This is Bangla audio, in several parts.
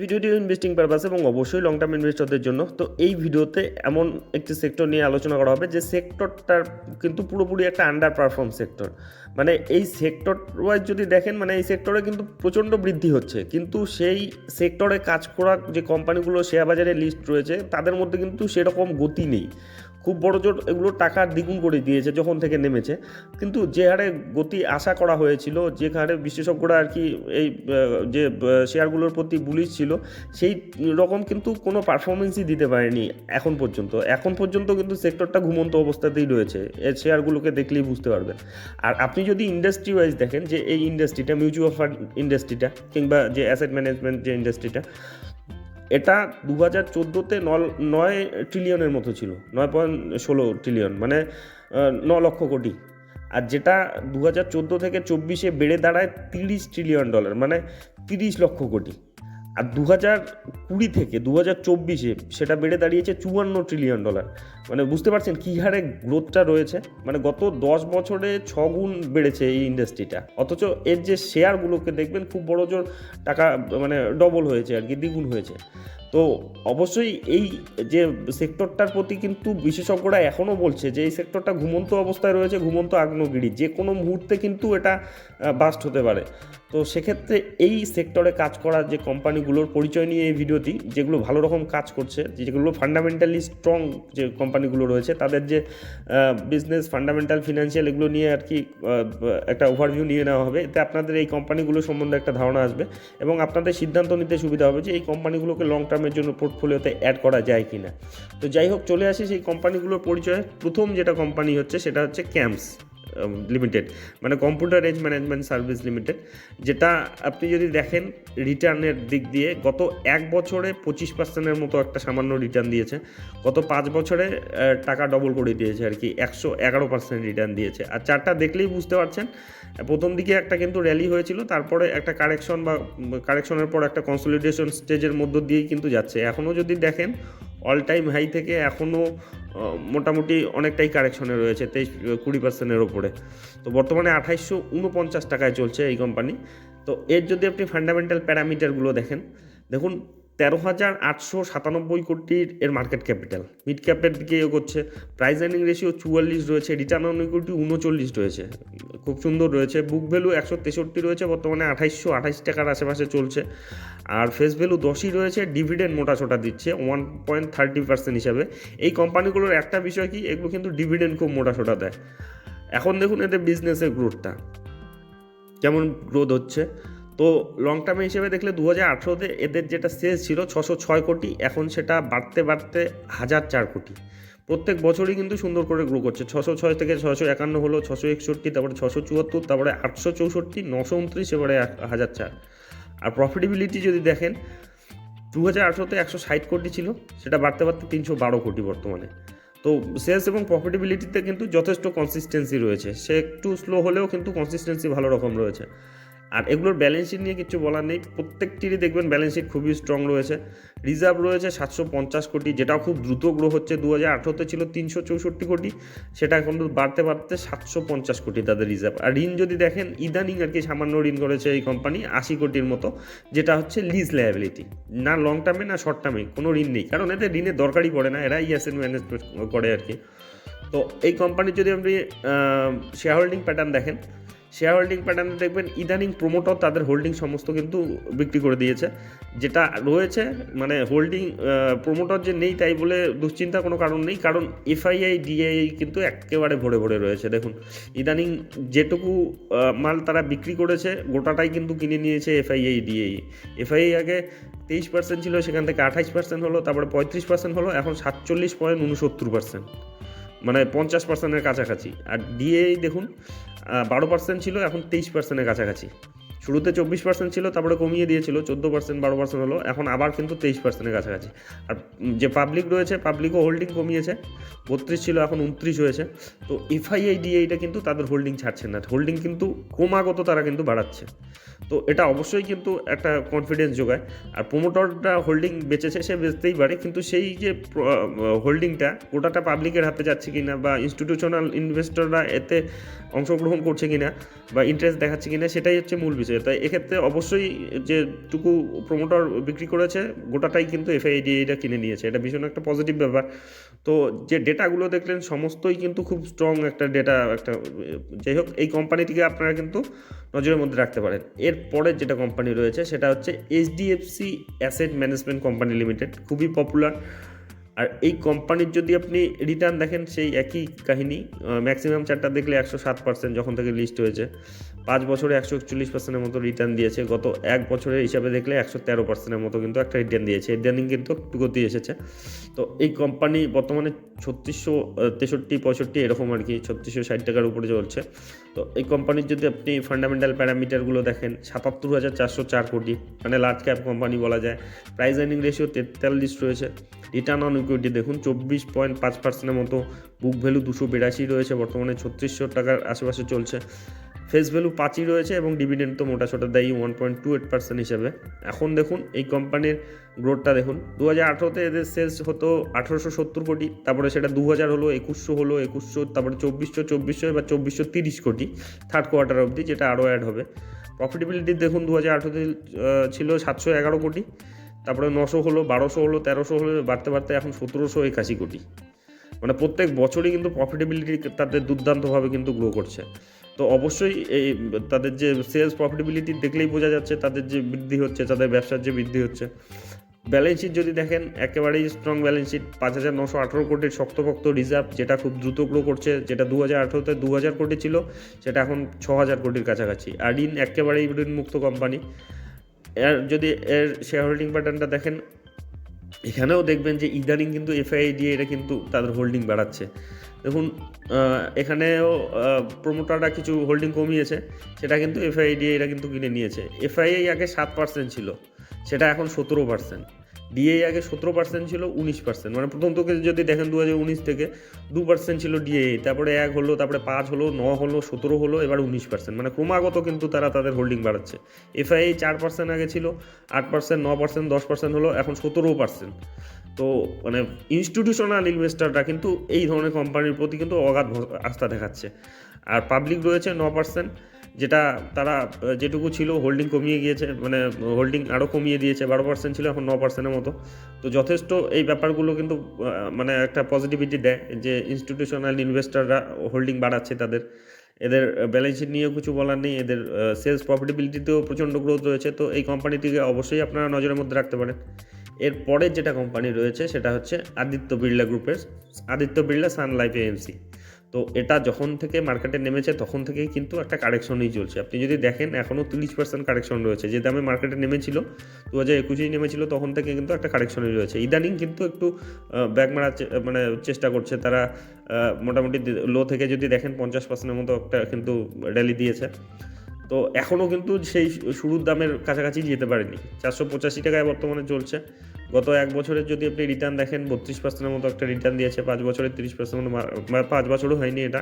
ভিডিওটি ইনভেস্টিং পারপাস এবং অবশ্যই লং টার্ম ইনভেস্টরদের জন্য। তো এই ভিডিওতে এমন একটি সেক্টর নিয়ে আলোচনা করা হবে যে সেক্টরটার কিন্তু পুরোপুরি একটা আন্ডার পারফর্ম সেক্টর মানে এই সেক্টর ওয়াইজ যদি দেখেন মানে এই সেক্টরে কিন্তু প্রচণ্ড বৃদ্ধি হচ্ছে। কিন্তু সেই সেক্টরে কাজ করা যে কোম্পানিগুলো শেয়ার বাজারে লিস্ট রয়েছে, তাদের মধ্যে কিন্তু সেরকম গতি নেই। খুব বড় জোর এগুলো টাকা দ্বিগুণ করে দিয়েছে যখন থেকে নেমেছে। কিন্তু যে হারে গতি আশা করা হয়েছিল, যে হারে বিশেষজ্ঞরা আর কি এই যে শেয়ারগুলোর প্রতি বুলিশ ছিল, সেই রকম কিন্তু কোনো পারফরমেন্সই দিতে পারেনি এখন পর্যন্ত। এখন পর্যন্ত কিন্তু সেক্টরটা ঘুমন্ত অবস্থাতেই রয়েছে। এই শেয়ারগুলোকে দেখলেই বুঝতে পারবেন। আর আপনি যদি ইন্ডাস্ট্রি ওয়াইজ দেখেন যে এই ইন্ডাস্ট্রিটা মিউচুয়াল ফান্ড ইন্ডাস্ট্রিটা কিংবা যে অ্যাসেট ম্যানেজমেন্ট যে ইন্ডাস্ট্রিটা এটা দু হাজার চোদ্দোতে নয় ট্রিলিয়নের মতো ছিল, নয় পয়েন্ট ষোলো ট্রিলিয়ন মানে ন লক্ষ কোটি। আর যেটা দু হাজার চোদ্দ থেকে চব্বিশে বেড়ে দাঁড়ায় তিরিশ ট্রিলিয়ন ডলার মানে তিরিশ লক্ষ কোটি। আর দু হাজার কুড়ি থেকে দু হাজার চব্বিশে সেটা বেড়ে দাঁড়িয়েছে চুয়ান্ন ট্রিলিয়ন ডলার মানে বুঝতে পারছেন কী হারে গ্রোথটা রয়েছে? মানে গত দশ বছরে ছ গুণ বেড়েছে এই ইন্ডাস্ট্রিটা অথচ এর যে শেয়ারগুলোকে দেখবেন খুব বড় জোর টাকা মানে ডবল হয়েছে আর কি, দ্বিগুণ হয়েছে। তো অবশ্যই এই যে সেক্টরটার প্রতি কিন্তু বিশেষজ্ঞরা এখনও বলছে যে এই সেক্টরটা ঘুমন্ত অবস্থায় রয়েছে, ঘুমন্ত আগ্নেয়গিরি। যে কোনো মুহূর্তে কিন্তু এটা বাস্ট হতে পারে। তো সেক্ষেত্রে এই সেক্টরে কাজ করা যে কোম্পানিগুলোর পরিচয় নিয়ে এই ভিডিওটি যেগুলো ভালো রকম কাজ করছে, যেগুলো ফান্ডামেন্টালি স্ট্রং যে কোম্পানিগুলো রয়েছে, তাদের যে বিজনেস ফান্ডামেন্টাল ফিনান্সিয়াল এগুলো নিয়ে আর কি একটা ওভারভিউ নিয়ে নেওয়া হবে। এতে আপনাদের এই কোম্পানিগুলো সম্বন্ধে একটা ধারণা আসবে এবং আপনাদের সিদ্ধান্ত নিতে সুবিধা হবে যে, এই কোম্পানিগুলোকে লং টার্মের জন্য পোর্টফোলিওতে অ্যাড করা যায় কি না তো যাই হোক, চলে আসি সেই কোম্পানিগুলোর পরিচয়। প্রথম যেটা কোম্পানি হচ্ছে, সেটা হচ্ছে ক্যাম্পস লিমিটেড মানে computer age management service limited যেটা আপনি যদি দেখেন রিটার্নের দিক দিয়ে গত এক বছরে পঁচিশ পার্সেন্টের মতো একটা সামান্য রিটার্ন দিয়েছে, গত পাঁচ বছরে টাকা ডবল করে দিয়েছে আর কি, একশো এগারো পার্সেন্ট রিটার্ন দিয়েছে। আর চারটা দেখলেই বুঝতে পারছেন, প্রথম দিকে একটা কিন্তু র্যালি হয়েছিল, তারপরে একটা কারেকশন বা কারেকশনের পর একটা কনসলিডেশন স্টেজের মধ্য দিয়েই কিন্তু যাচ্ছে। এখনও যদি দেখেন অল টাইম হাই থেকে এখনও মোটামুটি অনেকটাই কারেকশনে রয়েছে, তেইশ, কুড়ি পার্সেন্টের ওপরে তো বর্তমানে আঠাইশশো উনপঞ্চাশ টাকায় চলছে এই কোম্পানি তো এর যদি আপনি ফান্ডামেন্টাল প্যারামিটারগুলো দেখেন, দেখুন তেরো হাজার আটশো সাতানব্বই কোটির এর মার্কেট ক্যাপিটাল মিড ক্যাপের দিকে এগোচ্ছে। প্রাইস আর্নিং রেশিও চুয়াল্লিশ রয়েছে। রিটার্ন অন ইকুইটি উনচল্লিশ রয়েছে। খুব সুন্দর রয়েছে। বুক ভ্যালু একশো তেষট্টি রয়েছে। বর্তমানে আঠাইশশো আঠাইশ টাকার আশেপাশে চলছে। আর ফেস ভ্যালু দশই রয়েছে। ডিভিডেন্ড মোটা ছোটা দিচ্ছে ওয়ান পয়েন্ট থার্টি পার্সেন্ট হিসাবে। এই কোম্পানিগুলোর একটা বিষয় কি? এগুলো কিন্তু ডিভিডেন্ড খুব মোটা সোটা দেয়। এখন দেখুন এদের বিজনেসের গ্রোথটা কেমন গ্রোথ হচ্ছে? তো লং টার্মে হিসেবে দেখলে দু হাজার আঠেরোতে এদের যেটা সেলস ছিল ছশো ছয় কোটি, এখন সেটা বাড়তে বাড়তে হাজার চার কোটি। প্রত্যেক বছরই কিন্তু সুন্দর করে গ্রো করছে। ছশো ছয় থেকে ছশো একান্ন হলো, ছশো একষট্টি, তারপরে ছশো চুয়াত্তর, তারপরে আটশো চৌষট্টি, নশো উনত্রিশ, এবারে হাজার চার। আর প্রফিটেবিলিটি যদি দেখেন দু হাজার আঠেরোতে একশো ষাট কোটি ছিল, সেটা বাড়তে বাড়তে তিনশো বারো কোটি বর্তমানে। তো সেলস এবং প্রফিটেবিলিটিতে কিন্তু যথেষ্ট কনসিস্টেন্সি রয়েছে। সে একটু স্লো হলেও কিন্তু কনসিস্টেন্সি ভালো রকম রয়েছে। আর এগুলোর ব্যালেন্স শিট নিয়ে কিছু বলার নেই। প্রত্যেকটিরই দেখবেন ব্যালেন্স শিট খুবই স্ট্রং রয়েছে। রিজার্ভ রয়েছে সাতশো পঞ্চাশ কোটি, যেটাও খুব দ্রুত গ্রো হচ্ছে। দু হাজার আঠেরোতে ছিল তিনশো চৌষট্টি কোটি, সেটা এখন বাড়তে বাড়তে সাতশো পঞ্চাশ কোটি তাদের রিজার্ভ আর ঋণ যদি দেখেন, ইদানিং আর কি সামান্য ঋণ করেছে এই কোম্পানি আশি কোটির মতো, যেটা হচ্ছে লিজ লায়াবিলিটি না লং টার্মে না শর্ট টার্মে কোনো ঋণ নেই। কারণ এদের ঋণের দরকারই পড়ে না এরা ইএসএন ম্যানেজমেন্ট করে আর কি। তো এই কোম্পানির যদি আপনি শেয়ার হোল্ডিং প্যাটার্ন দেখেন শেয়ার হোল্ডিং প্যাটার্নে দেখবেন ইদানিং প্রোমোটার তাদের হোল্ডিং সমস্ত কিন্তু বিক্রি করে দিয়েছে। যেটা রয়েছে মানে হোল্ডিং প্রোমোটার যে নেই তাই বলে দুশ্চিন্তা কোনো কারণ নেই, কারণ এফআইআই ডিআই কিন্তু একেবারে ভরে ভরে রয়েছে। দেখুন, ইদানিং যেটুকু মাল তারা বিক্রি করেছে, গোটাটাই কিন্তু কিনে নিয়েছে এফআইআই ডিআই এফআইআই আগে তেইশ পার্সেন্ট ছিল, সেখান থেকে আঠাইশ পার্সেন্ট হলো, তারপরে পঁয়ত্রিশ পার্সেন্ট হলো, এখন সাতচল্লিশ পয়েন্ট উনসত্তর পার্সেন্ট মানে পঞ্চাশ পার্সেন্টের কাছাকাছি। আর ডিএ দেখুন বারো পার্সেন্ট ছিল এখন তেইশ পার্সেন্টের কাছাকাছি। শুরুতে চব্বিশ পার্সেন্ট ছিল, তারপরে কমিয়ে দিয়েছিল, চোদ্দ পার্সেন্ট বারো পার্সেন্ট হলো, এখন আবার কিন্তু তেইশ পার্সেন্টের কাছাকাছি। আর যে পাবলিক রয়েছে পাবলিকও হোল্ডিং কমিয়েছে, বত্রিশ ছিল, এখন উনত্রিশ হয়েছে। তো এফআইআই ডিএইটা কিন্তু তাদের হোল্ডিং ছাড়ছে না হোল্ডিং কিন্তু ক্রমাগত তারা কিন্তু বাড়াচ্ছে। তো এটা অবশ্যই কিন্তু একটা কনফিডেন্স যোগায়। আর প্রোমোটরটা হোল্ডিং বেচেছে, সে বেচতেই পারে, কিন্তু সেই যে হোল্ডিংটা গোটাটা পাবলিকের হাতে যাচ্ছে কিনা, বা ইনস্টিটিউশনাল ইনভেস্টররা এতে অংশগ্রহণ করছে কিনা, বা ইন্টারেস্ট দেখাচ্ছে কিনা, সেটাই হচ্ছে মূল বিষয়। করেছে তাই এক্ষেত্রে অবশ্যই যেটুকু প্রমোটার বিক্রি করেছে, গোটাটাই কিন্তু এফআইডিএটা কিনে নিয়েছে। এটা ভীষণ একটা পজিটিভ ব্যাপার। তো যে ডেটাগুলো দেখলেন, সমস্তই কিন্তু খুব স্ট্রং একটা ডেটা একটা, যাই হোক, এই কোম্পানিটিকে আপনারা কিন্তু নজরের মধ্যে রাখতে পারেন। এরপরে যেটা কোম্পানি রয়েছে, সেটা হচ্ছে HDFC asset management company limited খুবই পপুলার আর এই কোম্পানির যদি আপনি রিটার্ন দেখেন, সেই একই কাহিনী ম্যাক্সিমাম চারটা দেখলে একশো সাত পার্সেন্ট যখন থেকে লিস্ট হয়েছে। পাঁচ বছরে একশো একচল্লিশ পার্সেন্টের মতো রিটার্ন দিয়েছে। গত এক বছরের হিসাবে দেখলে একশো তেরো পার্সেন্টের মতো কিন্তু একটা রিটার্ন দিয়েছে। রিটার্নিং কিন্তু একটু গতি এসেছে। তো এই কোম্পানি বর্তমানে ছত্রিশশো তেষট্টি, পঁয়ষট্টি এরকম আর কি, ছত্রিশশো ষাট টাকার উপরে চলছে। তো এই কোম্পানির যদি আপনি ফান্ডামেন্টাল প্যারামিটারগুলো দেখেন, সাতাত্তর হাজার চারশো চার কোটি মানে লার্জ ক্যাপ কোম্পানি বলা যায়। প্রাইস আর্নিং রেশিও তেতাল্লিশ রয়েছে। রিটার্ন অন ইকুইটি দেখুন, চব্বিশ পয়েন্ট পাঁচ পার্সেন্টের মতো বুক ভ্যালু দুশো বিরাশি রয়েছে। বর্তমানে ছত্রিশশো টাকার আশেপাশে চলছে। ফেস ভ্যালু পাঁচই রয়েছে এবং ডিভিডেন্ড তো মোটা ছোটা দেয় one point two eight percent হিসেবে। এখন দেখুন, এই কোম্পানির গ্রোথটা দেখুন দু হাজার আঠেরোতে এদের সেলস হতো আঠেরোশো সত্তর কোটি, তারপরে সেটা দু হাজার হলো, একুশশো হলো, একুশশো, তারপরে চব্বিশশো চব্বিশশো, এবার চব্বিশশো তিরিশ কোটি থার্ড কোয়ার্টার অবধি, যেটা আরও অ্যাড হবে। প্রফিটেবিলিটি দেখুন দু হাজার আঠেরোতে ছিল সাতশো এগারো কোটি, তারপরে নশো হলো, বারোশো হলো, তেরোশো হলো বাড়তে বাড়তে এখন সতেরোশো একাশি কোটি। মানে প্রত্যেক বছরই কিন্তু প্রফিটেবিলিটি তাদের দুর্দান্তভাবে কিন্তু গ্রো করছে। তো অবশ্যই এই তাদের যে সেলস প্রফিটেবিলিটি দেখলেই বোঝা যাচ্ছে, তাদের যে বৃদ্ধি হচ্ছে, তাদের ব্যবসার যে বৃদ্ধি হচ্ছে। ব্যালেন্স শিট যদি দেখেন, একেবারেই স্ট্রং ব্যালেন্স শিট পাঁচ হাজার নশো আঠেরো কোটির শক্তপোক্ত রিজার্ভ যেটা খুব দ্রুত গ্রো করছে, যেটা দু হাজার আঠেরোতে দু হাজার কোটি ছিল, সেটা এখন ছ হাজার কোটির কাছাকাছি। আর ঋণ একেবারেই ঋণ মুক্ত কোম্পানি এর যদি এর শেয়ার হোল্ডিং প্যাটার্নটা দেখেন এখানেও দেখবেন যে ইদানিং কিন্তু এফআইডি এটা কিন্তু তাদের হোল্ডিং বাড়াচ্ছে। দেখুন এখানেও প্রমোটাররা কিছু হোল্ডিং কমিয়েছে, সেটা কিন্তু এফআইআই দিয়ে এরা কিন্তু কিনে নিয়েছে। এফআইআই আগে সাত পার্সেন্ট ছিল, সেটা এখন সতেরো পার্সেন্ট ডিএ আগে সতেরো পার্সেন্ট ছিল, উনিশ পার্সেন্ট মানে প্রথম থেকে যদি দেখেন দু হাজার উনিশ থেকে, দু পার্সেন্ট ছিল ডিএ তারপরে এক হলো, তারপরে পাঁচ হলো, ন হলো, সতেরো হলো, এবার উনিশ পার্সেন্ট মানে ক্রমাগত কিন্তু তারা তাদের হোল্ডিং বাড়াচ্ছে। এফআইআই চার পার্সেন্ট আগে ছিল, আট পার্সেন্ট ন পার্সেন্ট দশ পার্সেন্ট হলো, এখন সতেরো পার্সেন্ট তো মানে ইনস্টিটিউশনাল ইনভেস্টররা কিন্তু এই ধরনের কোম্পানির প্রতি কিন্তু অগাধ আস্থা দেখাচ্ছে। আর পাবলিক রয়েছে ন পার্সেন্ট যেটা তারা যেটুকু ছিল হোল্ডিং কমিয়ে গিয়েছে মানে হোল্ডিং আরও কমিয়ে দিয়েছে, বারো পার্সেন্ট ছিল, এখন ন পার্সেন্টের মতো। তো যথেষ্ট এই ব্যাপারগুলো কিন্তু মানে একটা পজিটিভিটি দেয় যে ইনস্টিটিউশনাল ইনভেস্টররা হোল্ডিং বাড়াচ্ছে তাদের। এদের ব্যালেন্স শিট নিয়েও কিছু বলার নেই, এদের সেলস প্রফিটেবিলিটিতেও প্রচণ্ড গ্রোথ রয়েছে। তো এই কোম্পানিটিকে অবশ্যই আপনারা নজরের মধ্যে রাখতে পারেন। এরপরে যেটা কোম্পানি রয়েছে, সেটা হচ্ছে আদিত্য বিড়লা গ্রুপের Aditya Birla sun life AMC তো এটা যখন থেকে মার্কেটে নেমেছে, তখন থেকেই কিন্তু একটা কারেকশনই চলছে। আপনি যদি দেখেন এখনও তিরিশ পার্সেন্ট কারেকশন রয়েছে। যে দামে মার্কেটে নেমেছিল, দু হাজার একুশেই নেমেছিল, তখন থেকে কিন্তু একটা কারেকশনই রয়েছে। ইদানিং কিন্তু একটু ব্যাগ মারার মানে চেষ্টা করছে। তারা মোটামুটি লো থেকে যদি দেখেন, পঞ্চাশ পার্সেন্টের মতো একটা কিন্তু র্যালি দিয়েছে। তো এখনও কিন্তু সেই শুরুর দামের কাছাকাছি যেতে পারেনি। চারশো পঁচাশি টাকায় বর্তমানে চলছে। গত এক বছরের যদি আপনি রিটার্ন দেখেন, বত্রিশ পার্সেন্টের মতো একটা রিটার্ন দিয়েছে। পাঁচ বছরের তিরিশ পার্সেন্ট পাঁচ বছরও হয়নি এটা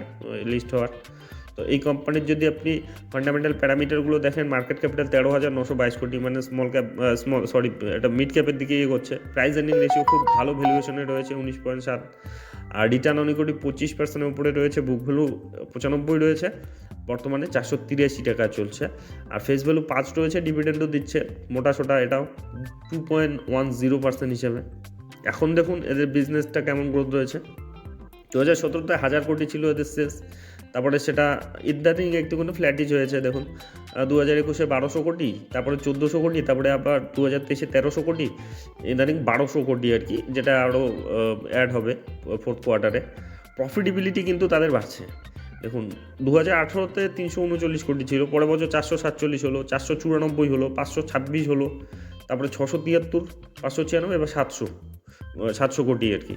লিস্ট হওয়ার। তো এই কোম্পানির যদি আপনি ফান্ডামেন্টাল প্যারামিটারগুলো দেখেন মার্কেট ক্যাপিটাল তেরো হাজার নশো বাইশ কোটি মানে স্মল ক্যাপ স্মল সরি এটা মিড ক্যাপের দিকে ইয়ে করছে প্রাইস আর্নিং রেশিও খুব ভালো ভ্যালুয়েশনে রয়েছে, উনিশ পয়েন্ট সাত। আর রিটার্ন অন ইকুইটি পঁচিশ পার্সেন্টের উপরে রয়েছে বুক ভ্যালু পঁচানব্বই রয়েছে। বর্তমানে চারশো তিরাশি টাকা চলছে। আর ফেস ভ্যালু পাঁচ রয়েছে ডিভিডেন্ডও দিচ্ছে। মোটা সোটা এটাও two point one zero percent হিসেবে। এখন দেখুন এদের বিজনেসটা কেমন গ্রোথ রয়েছে। দু হাজার সতেরোতে হাজার কোটি ছিল এদের সেলস তারপরে সেটা ইদানিং একটুখানি ফ্ল্যাটিজ হয়েছে, দেখুন। দু হাজার একুশে বারোশো কোটি, তারপরে চোদ্দোশো কোটি, তারপরে আবার দু হাজার তেইশে তেরোশো কোটি, ইদানিং বারোশো কোটি আর কি, যেটা আরও অ্যাড হবে ফোর্থ কোয়ার্টারে প্রফিটেবিলিটি কিন্তু তাদের বাড়ছে। দেখুন দু হাজার আঠেরোতে তিনশো উনচল্লিশ কোটি ছিল, পরের বছর চারশো সাতচল্লিশ হলো, চারশো চুরানব্বই হলো, পাঁচশো ছাব্বিশ হলো, তারপরে ছশো তিয়াত্তর, পাঁচশো ছিয়ানব্বই, এবার সাতশো সাতশো কোটি আর কি।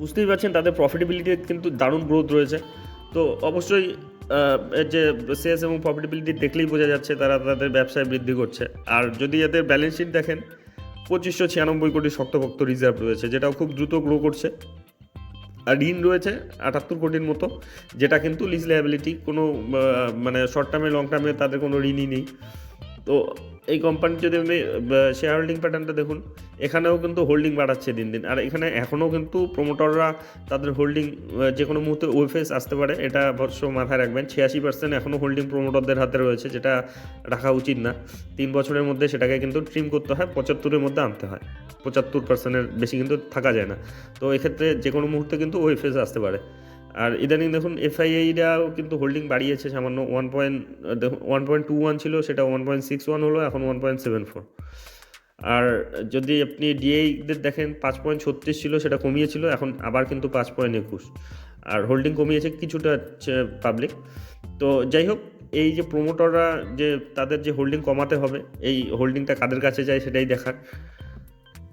বুঝতেই পারছেন, তাদের প্রফিটেবিলিটির কিন্তু দারুণ গ্রোথ রয়েছে। তো অবশ্যই যে সেলস এবং প্রফিটেবিলিটি দেখলেই বোঝা যাচ্ছে, তারা তাদের ব্যবসায় বৃদ্ধি করছে। আর যদি এদের ব্যালেন্স শিট দেখেন, পঁচিশশো ছিয়ানব্বই কোটি শক্তপোক্ত রিজার্ভ রয়েছে, যেটাও খুব দ্রুত গ্রো করছে। ঋণ রয়েছে আটাত্তর কোটির মতো, যেটা কিন্তু লিজ লায়াবিলিটি কোনো মানে শর্ট টার্মে লং টার্মে তাদের কোনো ঋণই নেই। তো এই কোম্পানির যদি আপনি শেয়ার হোল্ডিং প্যাটার্নটা দেখুন, এখানেও কিন্তু হোল্ডিং বাড়াচ্ছে দিন দিন। আর এখানে এখনও কিন্তু প্রোমোটররা তাদের হোল্ডিং যে কোনো মুহূর্তে ওয়েফেস আসতে পারে, এটা অবশ্য মাথায় রাখবেন। ছিয়াশি পার্সেন্ট এখনও হোল্ডিং প্রোমোটরদের হাতে রয়েছে, যেটা রাখা উচিত না। তিন বছরের মধ্যে সেটাকে কিন্তু ট্রিম করতে হয়, পঁচাত্তরের মধ্যে আনতে হয়। পঁচাত্তর পার্সেন্টের বেশি কিন্তু থাকা যায় না। তো এক্ষেত্রে যে কোনো মুহূর্তে কিন্তু ওয়েফেস আসতে পারে। আর ইদানিং দেখুন এফআইআইরাও কিন্তু হোল্ডিং বাড়িয়েছে, সামান্য ওয়ান পয়েন্ট দেখুন ওয়ান পয়েন্ট টু ওয়ান ছিল, সেটা ওয়ান পয়েন্ট সিক্স ওয়ান হলো, এখন ওয়ান পয়েন্ট সেভেন ফোর আর যদি আপনি ডিআইদের দেখেন, পাঁচ পয়েন্ট ছত্রিশ ছিল, সেটা কমিয়েছিল, এখন আবার কিন্তু পাঁচ পয়েন্ট একুশ। আর হোল্ডিং কমিয়েছে কিছুটা পাবলিক তো যাই হোক, এই যে প্রোমোটররা যে তাদের যে হোল্ডিং কমাতে হবে, এই হোল্ডিংটা কাদের কাছে যায় সেটাই দেখার।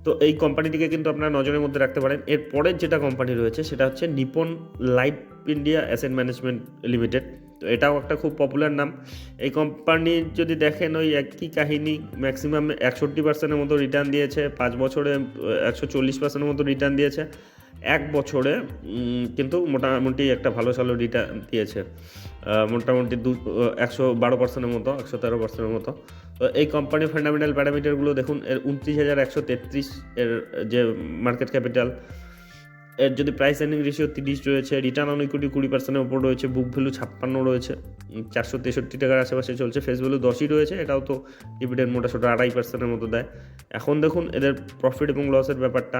তো এই কোম্পানিটিকে কিন্তু আপনারা নজরের মধ্যে রাখতে পারেন। এর পরের যেটা কোম্পানি রয়েছে, সেটা হচ্ছে Nippon life India asset management limited তো এটাও একটা খুব পপুলার নাম। এই কোম্পানির যদি দেখেন, ওই একই কাহিনী ম্যাক্সিমাম একষট্টি পার্সেন্টের মতো রিটার্ন দিয়েছে, পাঁচ বছরে একশো চল্লিশ পার্সেন্টের মতো রিটার্ন দিয়েছে। এক বছরে কিন্তু মোটামুটি একটা ভালো সালো রিটার্ন দিয়েছে। মোটামুটি দু একশো বারো পার্সেন্টের মতো, একশো তেরো পার্সেন্টের মতো। তো এই কোম্পানির ফান্ডামেন্টাল প্যারামিটারগুলো দেখুন, এর উনত্রিশ হাজার একশো তেত্রিশ এর যে মার্কেট ক্যাপিটাল এর যদি প্রাইস এর্নিং রেশিও তিরিশ রয়েছে রিটার্ন অন ইকুইটি কুড়ি পার্সেন্টের উপর রয়েছে বুক ভ্যালু ছাপ্পান্ন রয়েছে চারশো তেষট্টি টাকার আশেপাশে চলছে ফেস ভ্যালু দশই রয়েছে, এটাও তো ডিভিডেন্ড মোটা ছোটো আড়াই পার্সেন্টের মতো দেয়। এখন দেখুন, এদের প্রফিট এবং লসের ব্যাপারটা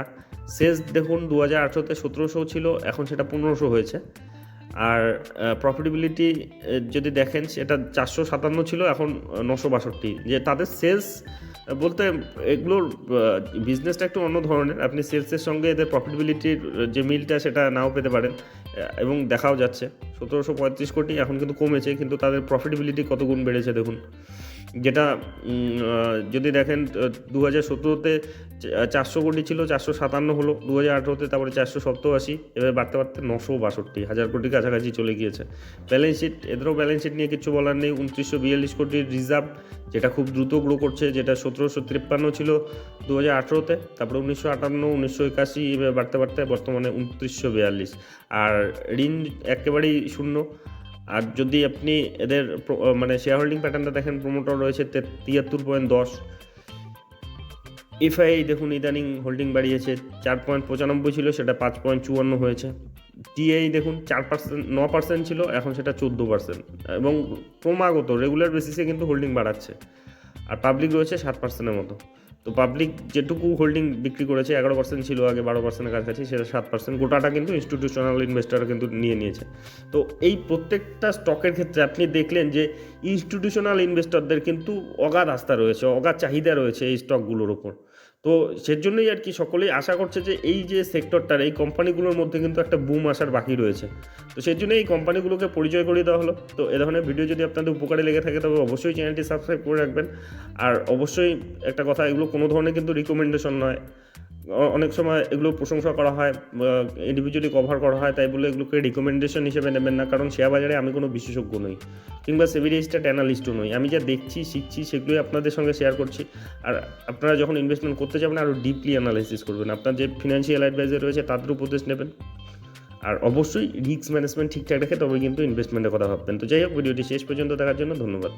শেষ দেখুন দু হাজার আঠেরোতে সতেরোশো ছিল, এখন সেটা পনেরোশো হয়েছে। আর প্রফিটেবিলিটি যদি দেখেন, সেটা চারশো সাতান্ন ছিল, এখন নশো বাষট্টি। যে তাদের সেলস বলতে, এগুলোর বিজনেসটা একটু অন্য ধরনের। আপনি সেলসের সঙ্গে এদের প্রফিটেবিলিটির যে মিলটা, সেটা নাও পেতে পারেন এবং দেখাও যাচ্ছে। সতেরোশো পঁয়ত্রিশ কোটি এখন কিন্তু কমেছে, কিন্তু তাদের প্রফিটেবিলিটি কত গুণ বেড়েছে, দেখুন। যেটা যদি দেখেন দু হাজার সতেরোতে চারশো কোটি ছিল, চারশো সাতান্ন হলো দু হাজার আঠেরোতে তারপরে চারশো সপ্তআশি, এবার বাড়তে বাড়তে নশো বাষট্টি, হাজার কোটির কাছাকাছি চলে গিয়েছে। ব্যালেন্স শিট এদেরও ব্যালেন্স শিট নিয়ে কিছু বলার নেই, উনত্রিশশো বিয়াল্লিশ কোটির রিজার্ভ যেটা খুব দ্রুত গ্রো করছে, যেটা সতেরোশো তিপ্পান্ন ছিল দু হাজার আঠেরোতে, তারপরে উনিশশো আটান্ন, উনিশশো একাশি এভাবে বাড়তে বাড়তে বর্তমানে উনত্রিশশো বিয়াল্লিশ। আর ঋণ একেবারেই শূন্য আর যদি আপনি এদের মানে শেয়ার হোল্ডিং প্যাটার্নটা দেখেন প্রমোটর রয়েছে তিয়াত্তর পয়েন্ট দশ। এফআই দেখুন, ইদানিং হোল্ডিং বাড়িয়েছে, চার পয়েন্ট পঁচানব্বই ছিল, সেটা পাঁচ পয়েন্ট চুয়ান্ন হয়েছে। টিআই দেখুন, চার পার্সেন্ট, ন পার্সেন্ট ছিল, এখন সেটা চোদ্দ পার্সেন্ট। এবং ক্রমাগত রেগুলার বেসিসে কিন্তু হোল্ডিং বাড়াচ্ছে। আর পাবলিক রয়েছে সাত পার্সেন্টের মতো। তো পাবলিক যেটুকু হোল্ডিং বিক্রি করেছে, এগারো পার্সেন্ট ছিল আগে, বারো পার্সেন্টের কাছাকাছি, সেটা সাত পার্সেন্ট গোটাটা কিন্তু ইনস্টিটিউশনাল ইনভেস্টাররা কিন্তু নিয়ে নিয়েছে। তো এই প্রত্যেকটা স্টকের ক্ষেত্রে আপনি দেখলেন যে ইনস্টিটিউশনাল ইনভেস্টরদের কিন্তু অগাধ আস্থা রয়েছে, অগাধ চাহিদা রয়েছে এই স্টকগুলোর ওপর। তো সেজন্যই আর কি সকলেই আশা করছে যে এই যে সেক্টরটার, এই কোম্পানিগুলোর মধ্যে কিন্তু একটা বুম আসার বাকি রয়েছে। তো সেই জন্যই এই কোম্পানিগুলোকে পরিচয় করিয়ে দেওয়া হলো। তো এ ধরনের ভিডিও যদি আপনাদের উপকারে লেগে থাকে, তবে অবশ্যই চ্যানেলটি সাবস্ক্রাইব করে রাখবেন। আর অবশ্যই একটা কথা, এগুলো কোনো ধরনের কিন্তু রিকমেন্ডেশন নয়। অনেক সময় এগুলো প্রশংসা করা হয় ইন্ডিভিজুয়ালি কভার করা হয়, তাই বলে এগুলোকে রিকমেন্ডেশন হিসেবে নেবেন না, কারণ শেয়ার বাজারে আমি কোনো বিশেষজ্ঞ নই, কিংবা সেভি রেজিস্টার্ড অ্যানালিস্টও নই। আমি যা দেখছি, শিখছি, সেগুলোই আপনাদের সঙ্গে শেয়ার করছি। আর আপনারা যখন ইনভেস্টমেন্ট করতে যাবেন, আরও ডিপলি অ্যানালাইসিস করবেন। আপনার যে ফিনান্সিয়াল অ্যাডভাইজার রয়েছে, তাদের উপদেশ নেবেন। আর অবশ্যই রিস্ক ম্যানেজমেন্ট ঠিকঠাক রেখে তবে কিন্তু ইনভেস্টমেন্টের কথা ভাববেন। তো যাই হোক, ভিডিওটি শেষ পর্যন্ত দেখার জন্য ধন্যবাদ।